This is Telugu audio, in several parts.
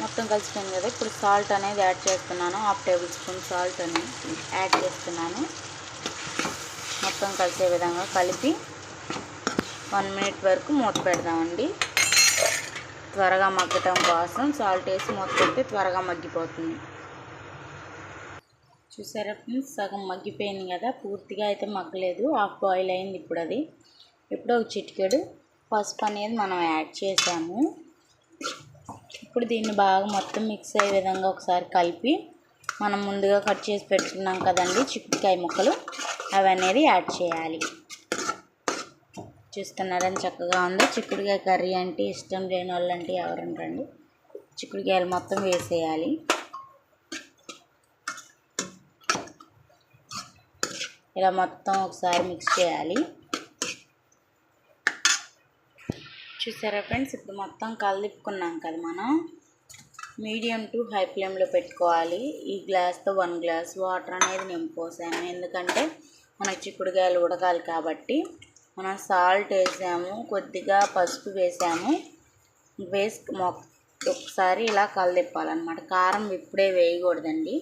మొత్తం కలిసిపోయింది కదా. ఇప్పుడు సాల్ట్ అనేది యాడ్ చేస్తున్నాను. హాఫ్ టేబుల్ స్పూన్ సాల్ట్ అనేది యాడ్ చేస్తున్నాను. మొత్తం కలిసే విధంగా కలిపి వన్ మినిట్ వరకు మూత పెడదామండి. త్వరగా మగ్గటం కోసం సాల్ట్ వేసి మూత పెడితే త్వరగా మగ్గిపోతుంది. చూసారా ఫ్రెండ్స్ సగం మగ్గిపోయింది కదా. పూర్తిగా అయితే మగ్గలేదు. హాఫ్ బాయిల్ అయింది ఇప్పుడు అది. ఇప్పుడు ఒక చిటికెడు పసుపు అనేది మనం యాడ్ చేసాము. ఇప్పుడు దీన్ని బాగా మొత్తం మిక్స్ అయ్యే విధంగా ఒకసారి కలిపి మనం ముందుగా కట్ చేసి పెట్టుకున్నాం కదండి చిక్కుడుకాయ ముక్కలు అవి అనేది యాడ్ చేయాలి. చూస్తున్నారని చక్కగా ఉంది. చిక్కుడుకాయ కర్రీ అంటే ఇష్టం లేని వాళ్ళు అంటే ఎవరు చిక్కుడుకాయలు మొత్తం వేసేయాలి. ఇలా మొత్తం ఒకసారి మిక్స్ చేయాలి. చూసారా ఫ్రెండ్స్? ఇప్పుడు మొత్తం కలిపుకున్నాం కదా మనం. మీడియం టు హై ఫ్లేమ్లో పెట్టుకోవాలి. ఈ గ్లాస్తో వన్ గ్లాస్ వాటర్ అనేది నింపోసాము ఎందుకంటే మనకి చిక్కుడుకాయలు ఉడకాలి కాబట్టి మనం సాల్ట్ వేసాము కొద్దిగా పసుపు వేసాము. వేసి ఒకసారి ఇలా కలదిప్పాలన్నమాట. కారం ఇప్పుడే వేయకూడదండి.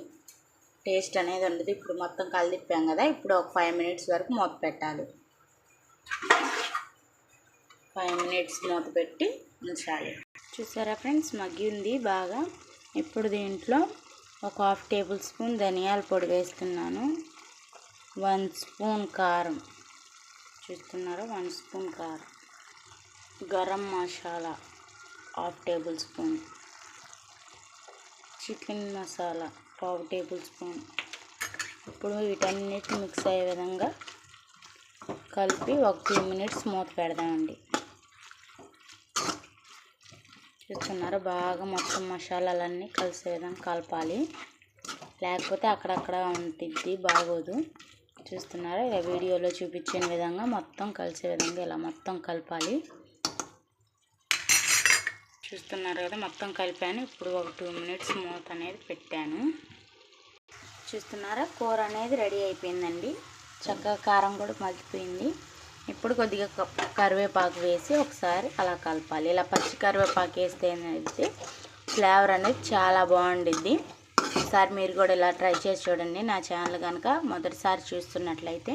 టేస్ట్ అనేది ఉండదు. ఇప్పుడు మొత్తం కలదిప్పాం కదా. ఇప్పుడు ఒక ఫైవ్ మినిట్స్ వరకు మూత పెట్టాలి. ఫైవ్ మినిట్స్ మూత పెట్టి ఉంచాలి. చూసారా ఫ్రెండ్స్? మగ్గి ఉంది బాగా. ఇప్పుడు దీంట్లో ఒక హాఫ్ టేబుల్ స్పూన్ ధనియాల పొడి వేస్తున్నాను. వన్ స్పూన్ కారం. చూస్తున్నారా? వన్ స్పూన్ కారం. Garam masala half tablespoon. Chicken masala పావు టేబుల్ స్పూన్. ఇప్పుడు వీటన్నిటి మిక్స్ అయ్యే విధంగా కలిపి ఒక టూ మినిట్స్ మూత పెడదామండి. చూస్తున్నారు బాగా మొత్తం మసాలాలన్నీ కలిసే విధంగా కలపాలి. లేకపోతే అక్కడక్కడ ఉంటుంది బాగోదు. చూస్తున్నారా? ఇలా వీడియోలో చూపించిన విధంగా మొత్తం కలిసే విధంగా ఇలా మొత్తం కలపాలి. చూస్తున్నారు కదా? మొత్తం కలిపాను. ఇప్పుడు ఒక టూ మినిట్స్ మూత అనేది పెట్టాను. చూస్తున్నారా? కూర అనేది రెడీ అయిపోయిందండి. చక్కగా కారం కూడా మగ్గిపోయింది. ఇప్పుడు కొద్దిగా కరివేపాకు వేసి ఒకసారి అలా కలపాలి. ఇలా పచ్చి కరివేపాకు వేస్తే అనేది ఫ్లేవర్ అనేది చాలా బాగుండిద్ది. ఒకసారి మీరు కూడా ఇలా ట్రై చేసి చూడండి. నా ఛానల్ కనుక మొదటిసారి చూస్తున్నట్లయితే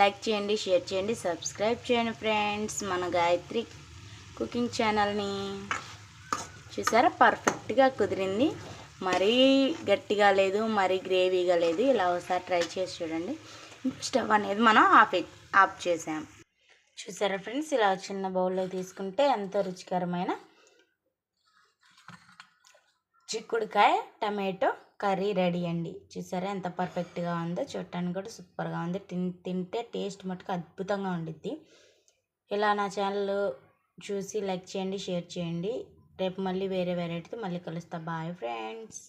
లైక్ చేయండి షేర్ చేయండి సబ్స్క్రైబ్ చేయండి ఫ్రెండ్స్. మన గాయత్రి కుకింగ్ ఛానల్ని చూసారా? పర్ఫెక్ట్గా కుదిరింది. మరీ గట్టిగా లేదు మరీ గ్రేవీగా లేదు. ఇలా ఒకసారి ట్రై చేసి చూడండి. స్టవ్ అనేది మనం ఆఫ్ ఆఫ్ చేసాం. చూసారా ఫ్రెండ్స్? ఇలా చిన్న బౌల్లో తీసుకుంటే ఎంతో రుచికరమైన చిక్కుడుకాయ టమాటో కర్రీ రెడీ అండి. చూసారా ఎంత పర్ఫెక్ట్గా ఉందో చూడటానికి కూడా సూపర్గా ఉంది. తిన్ తింటే టేస్ట్ మటుకు అద్భుతంగా ఉండిద్ది. ఇలా నా ఛానల్ చూసి లైక్ చేయండి షేర్ చేయండి. రేపు మళ్ళీ వేరే వెరైటీతో మళ్ళీ కలుస్తా. Bye friends.